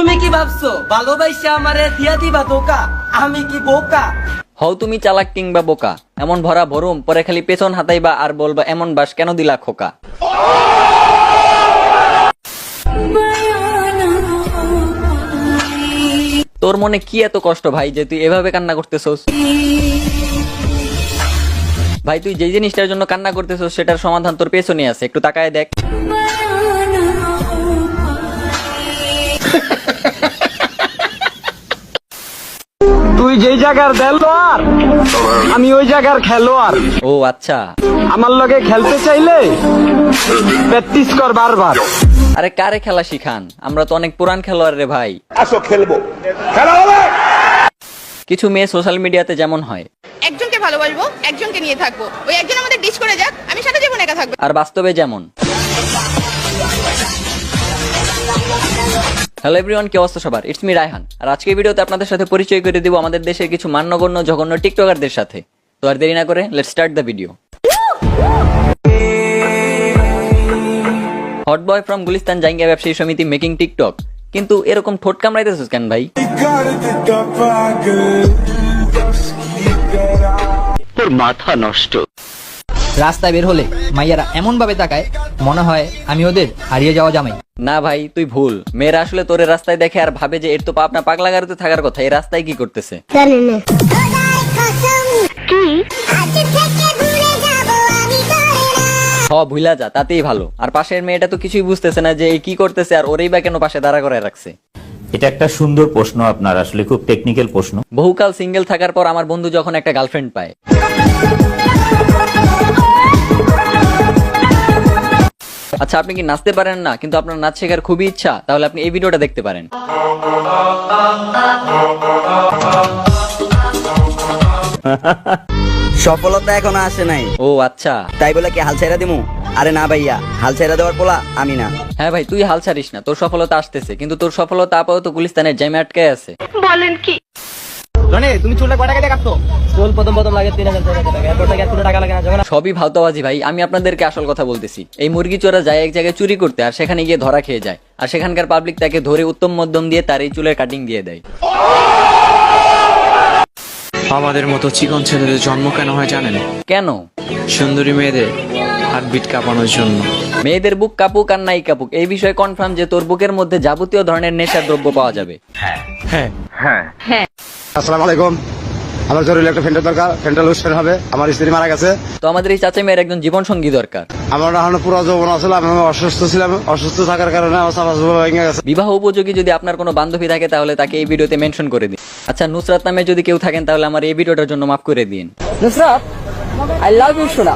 তুমি কি ভাবছ? ভালোবাসা আমারে দিয়া দিবা ধোকা আমি কি বোকা? হও তুমি চালাক কিংবা বোকা। এমন ভরা ভরুম পরে খালি পেছন হাতাইবা আর বলবা এমন বাস কেন দিলা খোকা? তোর মনে কি এত কষ্ট ভাই যে তুই এভাবে কান্না করতেছস? ভাই তুই যে জিনিসটার জন্য কান্না করতেছস সেটার সমাধান তোর পেছনে আছে। একটু তাকায় দেখ। তুই যেই জায়গার দেলোয়ার আমি ওই জায়গার খেলোয়াড়। ও আচ্ছা। আমার লগে খেলতে চাইলে প্র্যাকটিস কর বারবার। আরে কারে খেলা শিখান? আমরা তো অনেক পুরান খেলোয়াড় রে ভাই। আসো খেলব। খেলা হবে! কিছু মেয়ে সোশ্যাল মিডিয়াতে যেমন হয়। একজনকে ভালোবাসবো একজনকে নিয়ে থাকব। ওই একজন আমাদের ডিস করে যাক আমি সারা জীবন একা থাকব। আর বাস্তবে যেমন। হ্যালো এভরিওয়ান কি অবস্থা সবার? ইটস মি রায়হান আর আজকের ভিডিওতে আপনাদের সাথে পরিচয় করে দিব আমাদের দেশের কিছু মান্যগণ্য, জঘন্য টিকটকারদের সাথে। তো আর দেরি না করে let's start the video hot boy from Gulistan জাইঙ্গা ব্যবসায়ী সমিতি মেকিং টিকটক কিন্তু এরকম ঠোঁট কামড়াইতেছিস কেন ভাই? রাস্তায় বের হলে মাইয়ারা এমন ভাবে তাকায় মনে হয় আমি ওদের হারিয়ে যাওয়া জামাই। না ভাই তুই ভুল। মেয়েরা আসলে তোর রাস্তায় দেখে আর ভাবে যে এর তো পাবনা পাগলা গাড়িতে থাকার কথা এই রাস্তায় কি করতেছে? জানি না। কি? আজ থেকে ভুলে যাব আমি তোরে না হ ভুলা যা তাতেই ভালো। আর পাশের মেয়েটা তো কিছুই বুঝতেছে না যে এই কি করতেছে আর ওরেই বা কেন পাশে দাঁড়া করে রাখছে। এটা একটা সুন্দর প্রশ্ন, আপনার আসলে খুব টেকনিক্যাল প্রশ্ন। বহুকাল সিঙ্গেল থাকার পর আমার বন্ধু যখন একটা গার্লফ্রেন্ড পায়। আচ্ছা আপনি কি নাচতে পারেন না? কিন্তু আপনার নাচ শেখার খুবই ইচ্ছা, তাহলে আপনি এই ভিডিওটা দেখতে পারেন। সফলতা এখনও আসে নাই। ও আচ্ছা। তাই বলে কি হাল ছেড়া দিমু? আরে না ভাইয়া হাল ছেড়া দেওয়ার পোলা আমি না। হ্যাঁ ভাই তুই হাল ছাড়িস না তোর সফলতা আসতেছে কিন্তু তোর সফলতা আপাতত গুলিস্তানের জ্যামে আটকায় আছে। রনে তুমি চুলটা কয় টাকা দিয়ে চুল প্রথম প্রথম লাগে তিন হাজার টাকা। এরপর থেকে আর টাকা লাগে না যখন সবই ভাওতাবাজি ভাই আমি আপনাদেরকে আসল কথা বলতেছি। এই মুরগি চোরা যায় এক জায়গায় চুরি করতে আর সেখানে গিয়ে ধরা খেয়ে যায়। আর সেখানকার পাবলিক তাকে ধরে উত্তম মধ্যম দিয়ে তার এই চুলের কাটিং দিয়ে দেয়। আমাদের মতো চিকন ছেলেদের জন্ম কেন হয় জানেন? কেন? সুন্দরী মেয়েদের হার্টবিট কাঁপানোর জন্য। মেয়েদের বুক কাপুক আর নাই কাপুক এই বিষয়ে কনফার্ম যে তোর বুকের মধ্যে যাবতীয় ধরনের নেশার দ্রব্য পাওয়া যাবে। আসসালামু আলাইকুম। আমার জরুরি একটা ফেন্টার দরকার ফেন্টার অনুষ্ঠান হবে। আমার স্ত্রী মারা গেছে। তো আমাদের এই চাচা মেয়ের একজন জীবন সঙ্গী দরকার। আমার এখন পুরো যৌবন আসলে আমি অসুস্থ ছিলাম। অসুস্থ থাকার কারণে আমার চাপা ভেঙে গেছে। বিবাহ উপযোগী যদি আপনার কোনো বান্ধবী থাকে তাহলে তাকে এই ভিডিওতে মেনশন করে দিন। আচ্ছা নুসরাত নামে যদি কেউ থাকেন তাহলে আমার এই ভিডিওটার জন্য মাফ করে দিন। নুসরাত আই লাভ ইউ সোনা